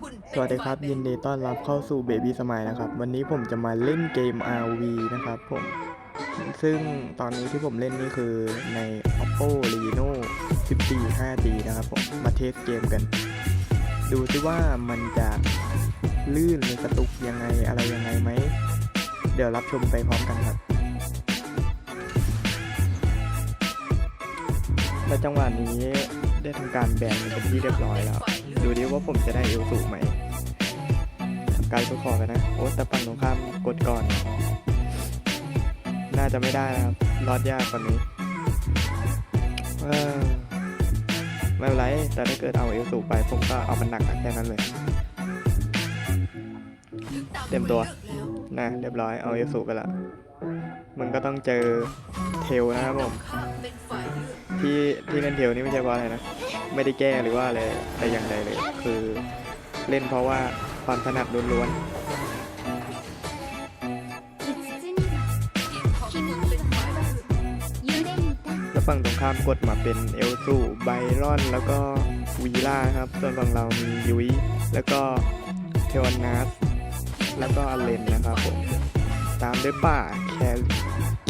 คุณเป็นสวัสดีครับฝ่ายยินดีต้อนรับเข้าสู่ Baby Smile นะครับ วันนี้ผมจะมาเล่นเกม RV นะครับผม ซึ่งตอนนี้ที่ผมเล่นนี่คือใน Oppo Reno 14 5G นะครับผม มาเทสเกมกัน ดูซิว่ามันจะลื่นหรือกระตุกยังไงอะไรยังไงไหม เดี๋ยวรับชมไปพร้อมกันครับและจังหวะนี้ได้ทำการแบนเป็นที่เรียบร้อยแล้ว ดูดิว่าผมจะได้เอลสูงไหมทำการกดคอกันะ โอ้แต่ฝั่งตรงข้ามกดก่อน น่าจะไม่ได้นะครับรอดยากกว่านี้เออไม่เป็นไร แต่ถ้าเกิดเอาเอลสูไป ผมก็เอามันหนักแค่นั้นเลย เต็มตัว นะเรียบร้อย เอาเอลสูไปละ มึงก็ต้องเจอเทลนะครับผม ที่ที่เล่นเทลนี่ไม่ใช่เพราะอะไรนะ ไม่ได้แก้หรือว่าอะไรแต่อย่างใดเลย คือเล่นเพราะว่าความถนัดล้วนทีมของคุณเป็นลือกๆแล้วฝั่งตรงข้ามกดมาเป็นเอลซูไบรอน แล้วก็วีล่าครับ ส่วนฝั่งเรามียุ้ยแล้วก็เทวานัสแล้วก็อเลนนะครับผม ตามด้วยป่าแคล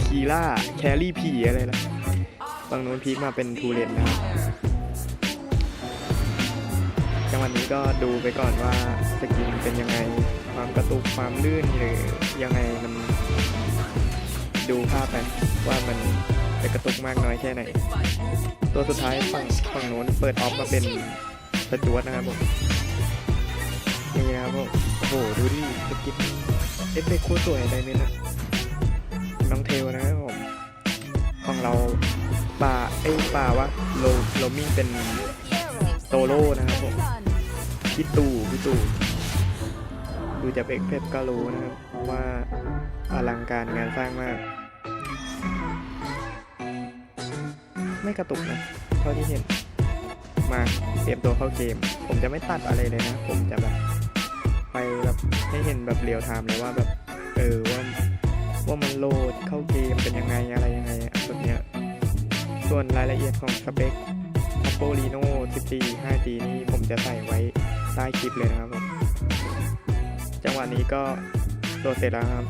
คีล่าแคลรี่ผีอะไรล่ะ ฝั่งนู้นพีคมาเป็นทูเรนนะครับจังหวะนี้ก็ดูไปก่อนว่าสกินเป็นยังไง ความกระตุกความลื่นหรือยังไงมันดูภาพไปว่ามันจะกระตุกมากน้อยแค่ไหน ตัวสุดท้ายฝั่งฝั่งโน้นเปิดออฟมาเป็นสจวตนะครับผมนี่นะครับผมโอ้โหดูดิสกินเอฟเฟกต์โคตรสวยไดเมนอะน้องเทลนะครับผมของเรา ป่าเอ้ยป่าวะโลโลมิ่งเป็นโตโร่นะครับผมพี่ตู่พี่ตู่ดูจากเอ็กเพปก็รู้นะครับว่าอลังการงานสร้างมาก ไม่กระตุกนะเท่าที่เห็น มาเตรียมตัวเข้าเกม ผมจะไม่ตัดอะไรเลยนะ ผมจะแบบไปแบบให้เห็นแบบเรียลไทม์เลยว่าแบบ เออว่าว่ามันโหลดเข้าเกมเป็นยังไงอะไรยังไง ส่วนรายละเอียดของสเปค Oppo Reno 14 5G นี่ผมจะใส่ไว้ใต้คลิปเลยนะครับผม จังหวะนี้ก็โหลดเสร็จแล้วครับ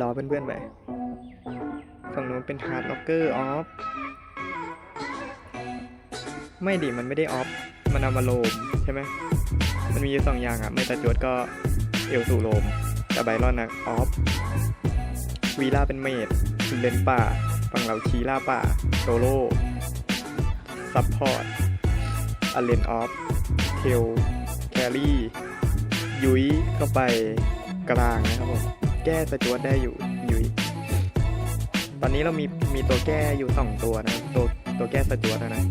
รอเพื่อนๆไปฝั่งนู้นเป็น Hard Locker Off ไม่ดิมันไม่ได้ออฟ มันเอามาโลมใช่ไหม มันมีอยู่สองอย่างอะไม่ตะจวดก็เอลสูโลมแต่ไบรอนนะออฟวีล่าเป็นเมดเลนป่า ฝั่งเราคีล่าป่าโซโล่ซัพพอร์ตอเลนออฟเทลแครี่ ยุ้ยเข้าไปกลางนะครับผมแก้สจวตได้อยู่ยุ้ยตอนนี้เรามีมีตัวแก้อยู่สองตัวนะครับตัวตัวแก้สจวตนะนะ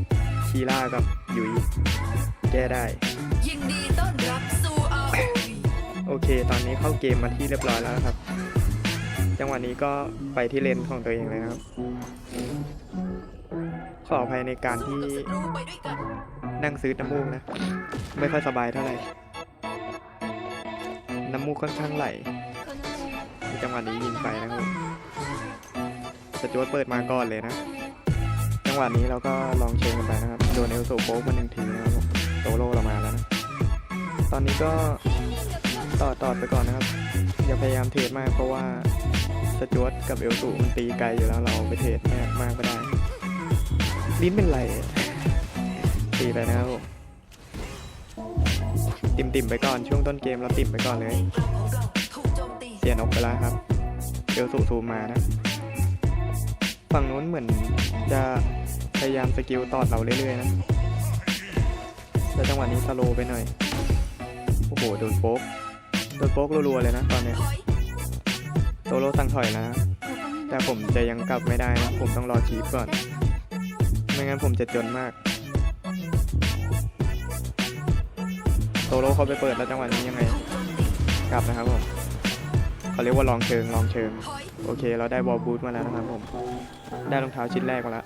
คีล่ากับยุ้ยแก้ได้ยินดีต้อนรับสู่ ROV โอเค ตอนนี้เข้าเกมมาที่เรียบร้อยแล้วนะครับ จังหวะนี้ก็ไปที่เลนของตัวเองเลยนะครับ ขออภัยในการที่นั่งซื้อน้ำมูกนะ ไม่ค่อยสบายเท่าไหร่ น้ำมูกค่อนข้างไหลจังหวะนี้ยิงไปนะครับสจวตเปิดมาก่อนเลยนะ จังหวะนี้เราก็ลองเชิงกันไปนะครับ โดนเอลโซโป๊กมาหนึ่งทีนะครับโซโล่เรามาแล้วนะ ตอนนี้ก็ต่อต่อไปก่อนนะครับ อย่าพยายามเทรดมากเพราะว่า สจวตกับเอลสูมันตีไกลอยู่แล้วเราไปเทรดมากมากไม่ได้ ลิ้นเป็นไร ตีไปนะครับผมติ่มติ่มไปก่อนช่วงต้นเกมเราติ่มไปก่อนเลยเราถูกโจมตีเสียนกไปแล้วครับเอลสูซูมมานะฝั่งนู้นเหมือนจะพยายามสกิลตอดเราเรื่อยๆนะแต่จังหวะนี้สโลไปหน่อย โอ้โห โดนโป๊ก โดนโป๊กรัวๆเลยนะตอนเนี้ย โซโล่สั่งถอยนะ แต่ผมจะยังกลับไม่ได้นะผมต้องรอคีปก่อน ไม่งั้นผมจะจนมากโซโล่เขาไปเปิดแล้วจังหวะนี้ยังไง กลับนะครับผมเขาเรียกว่าลองเชิงลองเชิง โอเค เราได้บอลบูทมาแล้วนะครับผม ได้รองเท้าชิ้นแรกมาแล้ว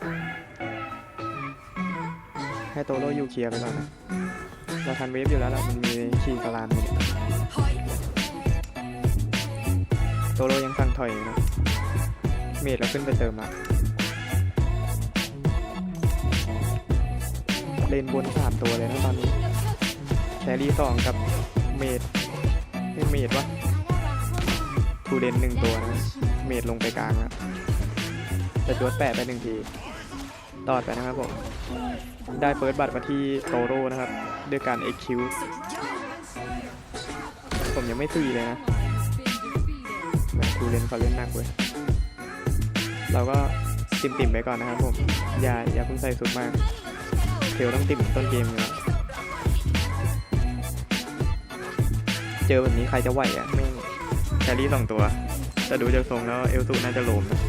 ให้โตโร่ยูเคลียร์ไปก่อนนะเราทันเวฟอยู่แล้วล่ะมันมีขี่กะลานอยู่เนี่ย โตโรยังสั่งถอยอยู่นะ เมดเราขึ้นไปเติมละเลนบนสามตัวเลยนะตอนนี้ แครี่สองกับเมดไม่เมดวะทูเรนหนึ่งตัวนะ เมดลงไปกลางแล้วแต่จวดแปะไปหนึ่งที ตอดไปนะครับผม ได้เฟิร์สบัตรมาที่โตโร่นะครับ ด้วยการ XQ ผมยังไม่ตีเลยนะ ดูเรนเขาเล่นหนักเว้ยเราก็ติ่มไปก่อนนะครับผมอย่าอย่าเพิ่งใส่สุดมากเทลต้องติ่มต้นเกมอยู่แล้วเจอแบบนี้ใครจะไหวอะแม่งแครี่สองตัวแต่ดูจากทรงแล้วเอลซูน่าจะโลมนะ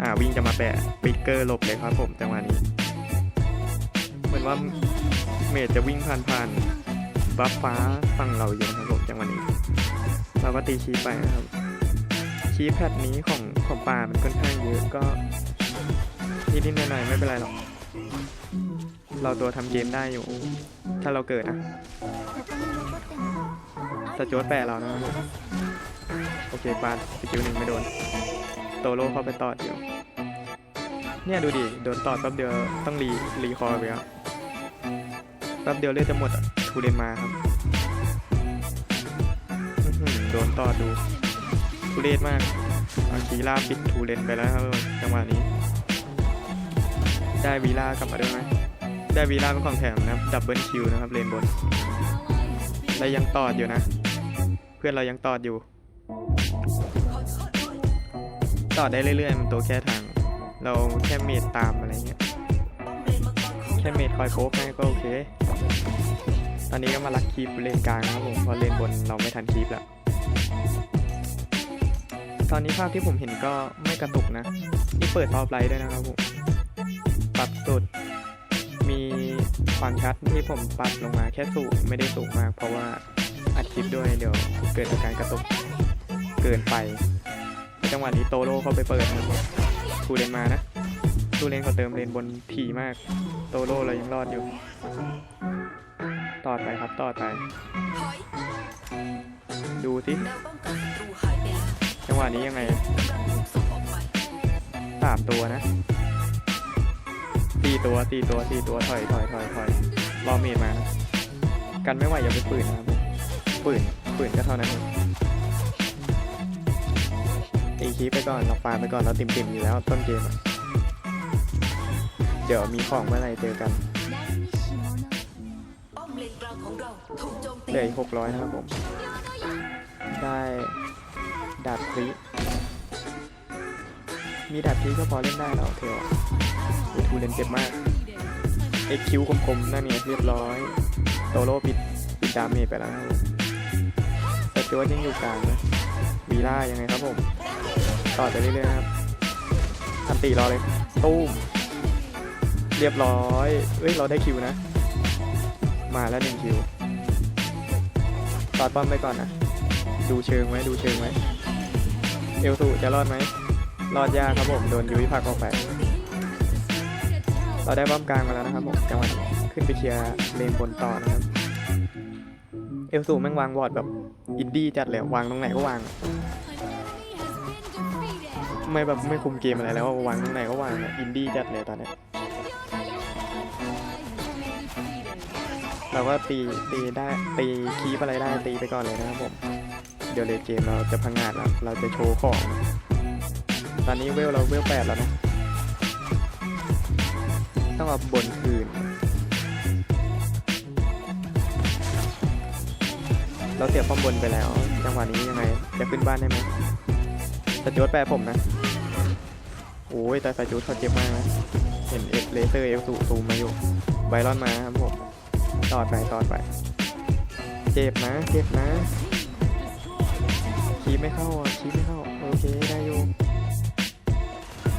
อ่าวิ่งจะมาแปะปิกเกอร์หลบเลยครับผมจังหวะนี้ เหมือนว่าเมจจะวิ่งผ่านผ่านบัฟฟ้าฝั่งเราอยู่นะครับผมจังหวะนี้ เราก็ตีคีย์ไปนะครับ คีย์แพทนี้ของของป่ามันค่อนข้างเยอะก็นิดๆหน่อยๆไม่เป็นไรหรอก เราตัวทำเกมได้อยู่ ถ้าเราเกิดนะสจวตแปะเรานะโอเคปาดสกิลหนึ่งไม่โดน โตโรเข้าไปตอดอยู่เนี่ยดูดิ โดนตอดแป๊บเดียวต้องรีรีคอร์ไปแล้วแป๊บเดียวเลือดจะหมดอะทูเรนมาครับโดนตอดดู ทุเรศมากอาคีล่าปิดทูเรนไปแล้วครับจังหวะนี้ ได้วีล่ากลับมาด้วยไหมได้วีล่าเป็นของแถมนะครับดับเบิลคิวนะครับเลนบนและยังตอดอยู่นะ เพื่อนเรายังตอดอยู่ ตอดได้เรื่อยๆ มันตัวแค่ทาง เราแค่เมดตามอะไรเงี้ยแค่เมดคอยโคกให้ก็โอเค ตอนนี้ก็มาลักคีปเลนกลางนะครับผมเพราะเลนบนเราไม่ทันคีปแล้ว ตอนนี้ภาพที่ผมเห็นก็ไม่กระตุกนะ นี่เปิดซอฟไลท์ด้วยนะครับผม ปรับสุด มีความชัดที่ผมปรับลงมาแค่สูงไม่ได้สูงมาก เพราะว่าอัดคลิปด้วยเดี๋ยวเกิดอาการกระตุกเกินไป จังหวะนี้โตโร่เขาไปเปิดนะครับทูเลนมานะทูเลนเขาเติมเลนบนถี่มาก โตโร่เรายังรอดอยู่ ต่อไปครับต่อไป ดูสิ จังหวะนี้ยังไงสามตัวนะสี่ตัวสี่ตัวสี่ตัวถอยถอยถอยถอยรอเมดมานะกันไม่ไหวอย่าไปปืนนะครับผมปืนปืนก็เท่านั้นเองตีคีปไปก่อนเราฟาร์มไปก่อนเราติ่มติ่มๆอยู่แล้วต้นเกมอะเดี๋ยวมีของเมื่อไหร่เจอกันป้อมเลนกลางของเราถูกโจมตีเหลืออีกหกร้อยนะครับผมได้ ดาบคลิมีดาบคลิก็พอเล่นได้แล้วเทลเอทูเลนเจ็บมากเอ็กคิวคมๆนั่นเนี่ยเรียบร้อยโตโร่ปิดปิดดาเมจไปแล้วแต่จวยังอยู่กลางนะวีล่ายังไงครับผม ต่อไปเรื่อยๆครับทันตีรอเลยตู้มเรียบร้อยเอ้ยเราได้คิวนะ มาแล้วหนึ่งคิวตอดป้อมไปก่อนนะ ดูเชิงไว้ดูเชิงไว้ เอลสูจะรอดไหมรอดยากครับผมโดนยุ้ยผลักออกไปเราได้ป้อมกลางมาแล้วนะครับผมจังหวะขึ้นไปเคลียร์เลนบนต่อนะครับ เอลสูแม่งวางวอร์ดแบบอินดี้จัดเลยวางตรงไหนก็วาง ไม่แบบไม่คุมเกมอะไรแล้ววางตรงไหนก็วางอินดี้จัดเลยตอนนี้เราก็ตีตีได้ตีคีปอะไรได้ตีไปก่อนเลยนะครับผม เดี๋ยวเลนเกมเราจะพังงาดแล้วเราจะโชว์ของ ตอนนี้เวลเราเวลแปดแล้วนะ ต้องเอาบนคืน เราเสียบป้อมบนไปแล้ว จังหวะนี้ยังไง จะขึ้นบ้านได้ไหมสจวดแปรผมนะ โอ้ยแต่สจวดเขาเจ็บมากนะเห็นเอฟเลเซอร์เอฟสูซูมมาอยู่ไบรอนมาครับผมตอดไปตอดไป เจ็บนะ เจ็บนะ คีบไม่เข้าอะคีบไม่เข้า โอเค ได้อยู่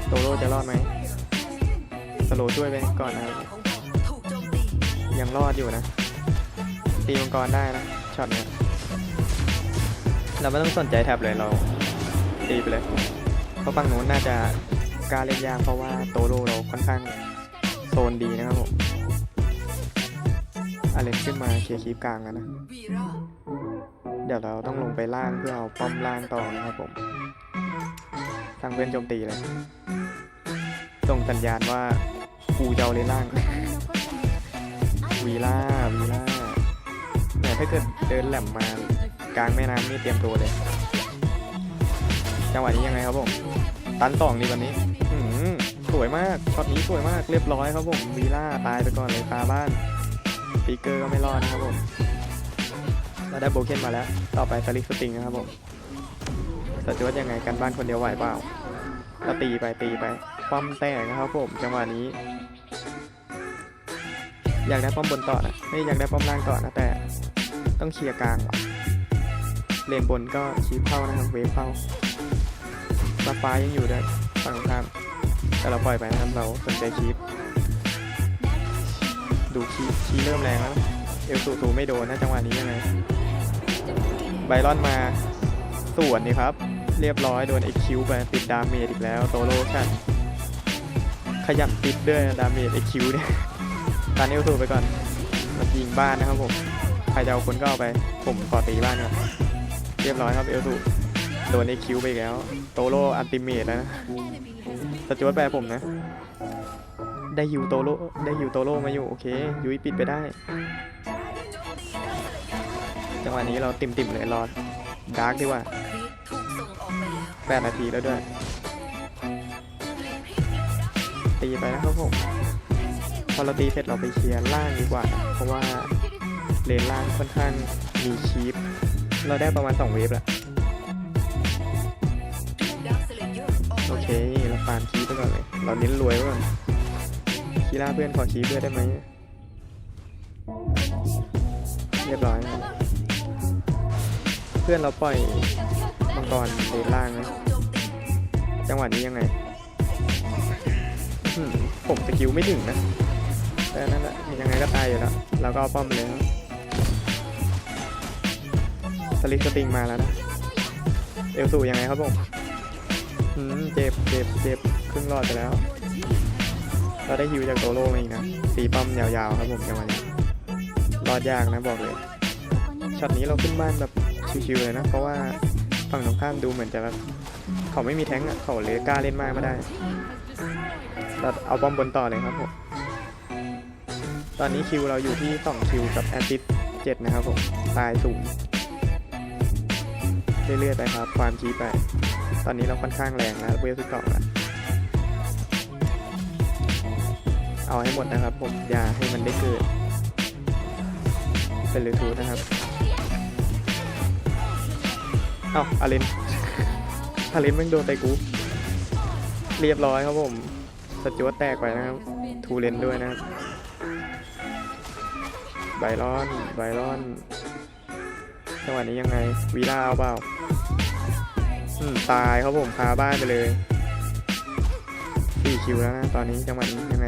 โตโร่จะรอดไหมสโลว์ช่วยไปก่อนนะยังรอดอยู่นะ ตีมังกรได้นะช็อตเนี้ยเราไม่ต้องสนใจแท็บเลยเราตีไปเลยเพราะฝั่งโน้นน่าจะกล้าเล่นยากเพราะว่าโตโร่เราค่อนข้างโซนดีนะครับผมอาเลนขึ้นมาเคลียร์คีปกลางแล้วนะ ดี๋ยวเราต้องลงไปล่างเพื่อเอาป้อมล่างต่อนะครับผมทางเพื่อนโจมตีเลย ส่งสัญญาณว่ากูจะเอาเลนล่างวีล่าวีล่าถ้าเกิดเดินแหลมมากลางแม่น้ำนี่เตรียมตัวเลย จังหวะนี้ยังไงครับผม ตันสองดีกว่านี้อืมสวยมาก ช็อตนี้สวยมาก เรียบร้อยครับผม วีล่าตายไปก่อนเลยคาบ้านปีเกอร์ก็ไม่รอดนะครับผม เราได้โบเคนมาแล้ว ต่อไปสลิกสติงนะครับผมสจวตยังไงกันบ้านคนเดียวไหวเปล่าเราตีไปตีไปป้อมแตกนะครับผมจังหวะนี้ อยากได้ป้อมบนต่อนะไม่อยากได้ป้อมล่างต่อนะแต่ต้องเคลียร์กลางว่ะเลนบนก็ชี้เข้านะครับเวฟเข้ามาฟ้ายังอยู่ได้ฝั่งตรงข้ามแต่เราปล่อยไปนะครับเราสนใจคีปดูคีปคีเริ่มแรงแล้ว เอลสูสูไม่โดนนะจังหวะนี้ยังไงไบรอนมาสวนนี่ครับ เรียบร้อยโดนไอคิวไปติดดาเมจอีกแล้วโตโลชันขยับติดด้วยดาเมจไอคิวเนี่ยตันเอลสูไปก่อนมายิงบ้านนะครับผมใครจะเอาคนก็เอาไปผมขอตีบ้านก่อนเรียบร้อยครับเอลสูโดนไอคิวไปอีกแล้ว โตโลอันติเมตแล้วนะสจวตแปลผมนะ ได้ฮิวโตโลได้ฮิวโตโลมาอยู่ โอเค ยุ้ยปิดไปได้ จังหวะนี้เราติ่มติ่มๆเลยรอดาร์กดีกว่าแปดนาทีแล้วด้วย ตีไปนะครับผม พอเราตีเสร็จเราไปเคลียร์ล่างดีกว่า เพราะว่าเลนล่างค่อนข้างมีคีปเราได้ประมาณ 2 เวฟแล้วดาร์คสเลเยอร์ออกโอเค เราฟาร์มคีไปก่อนเลย เราเน้นรวยก่อน คีล่าเพื่อนขอคีปด้วยได้ไหม เรียบร้อย เพื่อนเราปล่อยมังกรเลนล่างนะ จังหวะนี้ยังไง ผมสกิลไม่ถึงนะ แต่นั่นแหละยังไงก็ตายอยู่แล้วเราก็เอาป้อมเลยครับสลิกสติงมาแล้วนะ เอลสูยังไงครับผมอืมเจ็บเจ็บเจ็บครึ่งรอดไปแล้ว เราได้ฮิวจากโตโร่มาอีกนะสีป้มยาวๆครับผมจังหวะนี้รอดยากนะบอกเลยช็อตนี้เราขึ้นบ้านแบบชิวๆเลยนะเพราะว่าฝั่งตรงข้ามดูเหมือนจะแบบเขาไม่มีแท้งอะเขาเลยกล้าเล่นมากไม่ได้เราเอาบอมบนต่อเลยครับผมตอนนี้คิวเราอยู่ที่2คิวกับแอซิด7นะครับผมตายสูงเรื่อยๆไปครับ ความชี้ไป ตอนนี้เราค่อนข้างแรงแล้วเวลสิบสองแล้ว เอาให้หมดนะครับ ผมอย่าให้มันได้เกิด เป็นรูทูธนะครับ เอาอาเลนอาเลนแม่งโดนไตกู เรียบร้อยครับผมสจวตแตกไปนะครับ ทูเลนด้วยนะครับไบรอนไบรอนจังหวะนี้ยังไง วีล่าเอาเปล่าอืมตายครับผมคาบ้านไปเลยสี่คิวแล้วนะ ตอนนี้จังหวะนี้ยังไง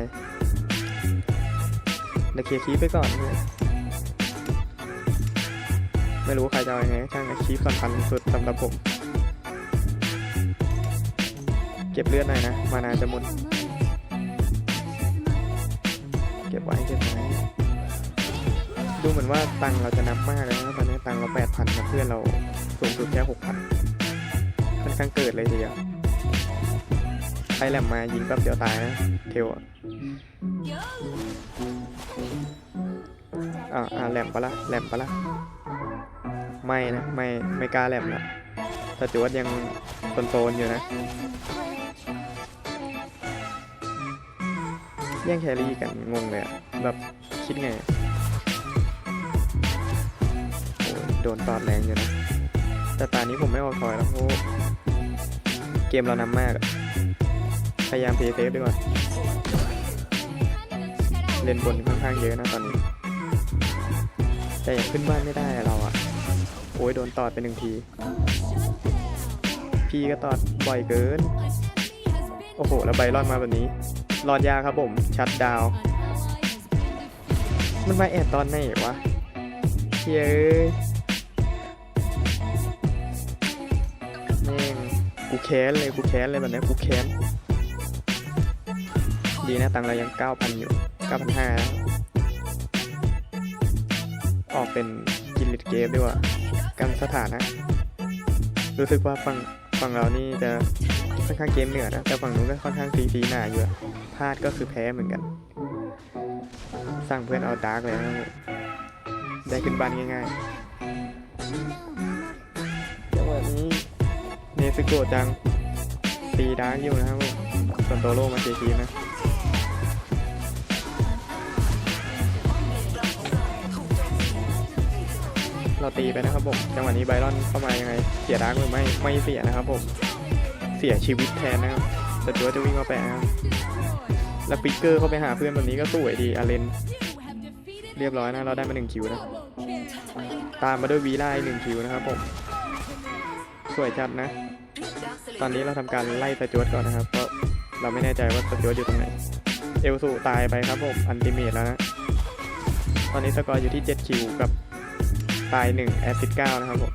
เดี๋ยวเคลียร์คีปไปก่อนเพื่อนไม่รู้ใครจะเอายังไงช่างคีปสำคัญสุดสำหรับผม เก็บเลือดหน่อยนะ มานาจะหมดเก็บไว้เก็บไว้ดูเหมือนว่าตังเราจะนับมากเลยนะตอนนี้ตังเราแปดพันนะเพื่อนเราสูงสุดแค่หกพันค่อนข้างเกิดเลยทีเดียว ใครแหลมมายิงแป๊บเดียวตายนะ เทลอ่าอ่าแหลมปะละแหลมปะละไม่นะไม่ไม่กล้าแหลมนะแต่จวดยังโซนๆอยู่นะ แย่งแครี่กันงงเลยอะแบบคิดไงโอ้โดนตอดแรงอยู่นะ แต่ตอนนี้ผมไม่ออกคอยแล้วเพราะเกมเรานำมากอะ พยายามเพย์เซฟดีกว่า เล่นบนค่อนข้างเยอะนะตอนนี้ แต่ยังขึ้นบ้านไม่ได้เราอะโอ้ยโดนตอดไปหนึ่งที พี่ก็ตอดบ่อยเกิน โอ้โห แล้วไบรอนมาแบบนี้ รอดยาครับผม ชัดดาว มันมาแอบตอนไหนวะเฮ้ยแม่งกูแค้นเลยกูแค้นเลยแบบนี้กูแค้น ดีนะตังเรายัง 9,000 อยู่ 9,500แล้วออกเป็นกินลิทเกมดีกว่ากันสถานะ รู้สึกว่าฝั่งฝั่งเรานี่จะค่อนข้างเกมเหนือนะ แต่ฝั่งนู้นก็ค่อนข้างซีซีหนาอยู่พลาดก็คือแพ้เหมือนกัน สั่งเพื่อนเอาดาร์กเลยนะได้ขึ้นบ้านง่ายๆจังหวะนี้เนซึโกจังตีดาร์กอยู่นะครับส่วนโตโร่มาเจคีนะ เราตีไปนะครับผมจังหวะนี้ไบรอนเข้ามายังไง เสียดาร์กหรือไม่ไม่เสียนะครับผมเสียชีวิตแทนนะครับแต่จัวจะวิ่งมาแปะนะแล้วปิกเกอร์เข้าไปหาเพื่อนแบบนี้ก็สวยดีอาเลนเรียบร้อยนะเราได้มาหนึ่งคิวนะตามมาด้วยวีไล่หนึ่งคิวนะครับผมสวยจัดนะ ตอนนี้เราทำการไล่สจวตก่อนนะครับเพราะเราไม่แน่ใจว่าสจวตอยู่ตรงไหนเอลสูตายไปครับผมอันติเมตแล้วนะตอนนี้สกอร์อยู่ที่7คิวกับ ตาย1แอซิด9นะครับผม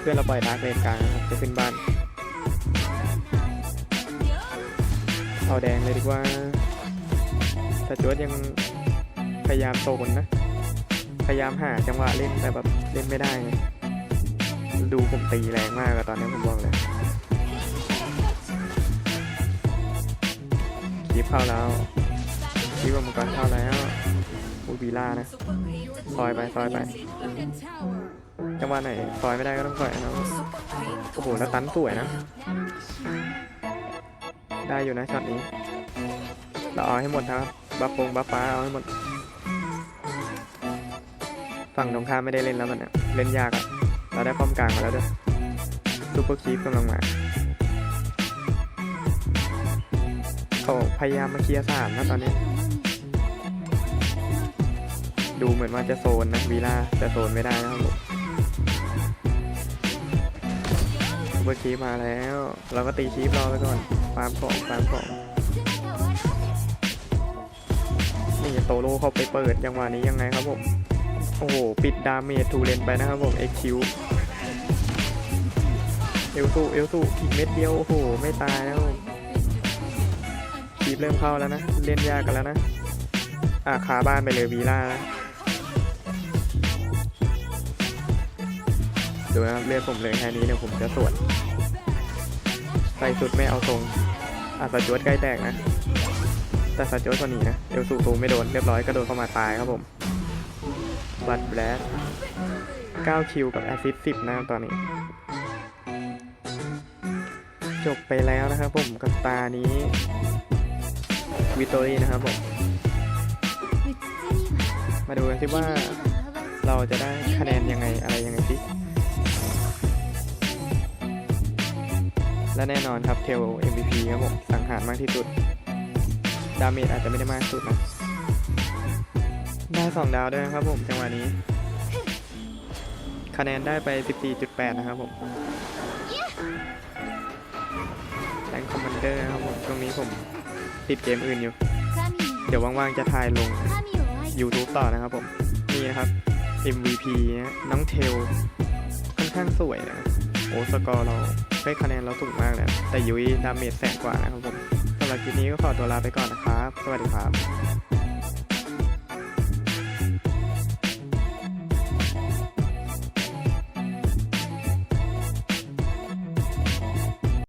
เพื่อนเราปล่อยดาร์กเลนกลางนะครับ จะขึ้นบ้าน เอาแดงเลยดีกว่า แต่จวดยังพยายามโซนนะ พยายามหาจังหวะเล่นแต่แบบเล่นไม่ได้ไงดูผมตีแรงมากอะตอนนี้ผมบอกเลยคลิปเข้าแล้วคลิปมังกรเข้าแล้ว อูบีล่านะ ซอยไปซอยไป จังหวะไหนซอยไม่ได้ก็ต้องซอยนะครับโอ้โหแล้วตันสวยนะ ได้อยู่นะช็อตนี้ เราเอาให้หมดครับบัฟฟงบัฟฟ้าเอาให้หมด ฝั่งตรงข้ามไม่ได้เล่นแล้วมันเนี่ยเล่นยากอะเราได้ป้อมกลางมาแล้วด้วยซูเปอร์คีฟกำลังมาเขาพยายามมาเคลียร์สามนะตอนนี้ ดูเหมือนว่าจะโซนนะวีล่าแต่โซนไม่ได้นะครับผมซูเปอร์คีมาแล้ว เราก็ตีคีฟรอไปก่อนฟาร์มของฟาร์มของนี่โตโร่เข้าไปเปิดจังหวะนี้ยังไงครับผม โอ้โห ปิดดาเมจทูเลนไปนะครับผมเอ็กคิวเอลสูเอลสูอีกเม็ดเดียว โอ้โห ไม่ตายนะครับผมคีบเริ่มเข้าแล้วนะ เล่นยากกันแล้วนะ อะคาบ้านไปเลยวีล่านะ ดูนะครับเลือดผมเลยแค่นี้เดี๋ยผมจะสวดใส่สุดไม่เอาทรงอะสจวดใกล้แตกนะ แต่สจวดคนนี้นะเอลสูตูไม่โดนเรียบร้อยก็โดนเข้ามาตายครับผมบัตแบลส9คิวกับแอซิด10นะครับตอนนี้ จบไปแล้วนะครับผมกับตานี้วิตตอรี่นะครับผมมาดูกันสิว่าเราจะได้คะแนนยังไงอะไรยังไงสิ และแน่นอนครับเทล MVP ครับผมสังหารมากที่สุด ดาเมจอาจจะไม่ได้มากสุดนะได้สองดาวด้วยนะครับผมจังหวะนี้ คะแนนได้ไป 14.8 นะครับผมแรงคอมมานเดอร์นะครับผมตรงนี้ผมติดเกมอื่นอยู่ เดี๋ยวว่างๆจะถ่ายลง YouTube ต่อนะครับผม นี่นะครับ MVP นะน้องเทล ค่อนข้างสวยนะ โอ้สกอร์เรา ได้คะแนนเราสูงมากเลยแต่ยุ้ยดาเมจแสนกว่านะครับผมสำหรับคลิปนี้ก็ขอตัวลาไปก่อนนะครับ สวัสดีครับ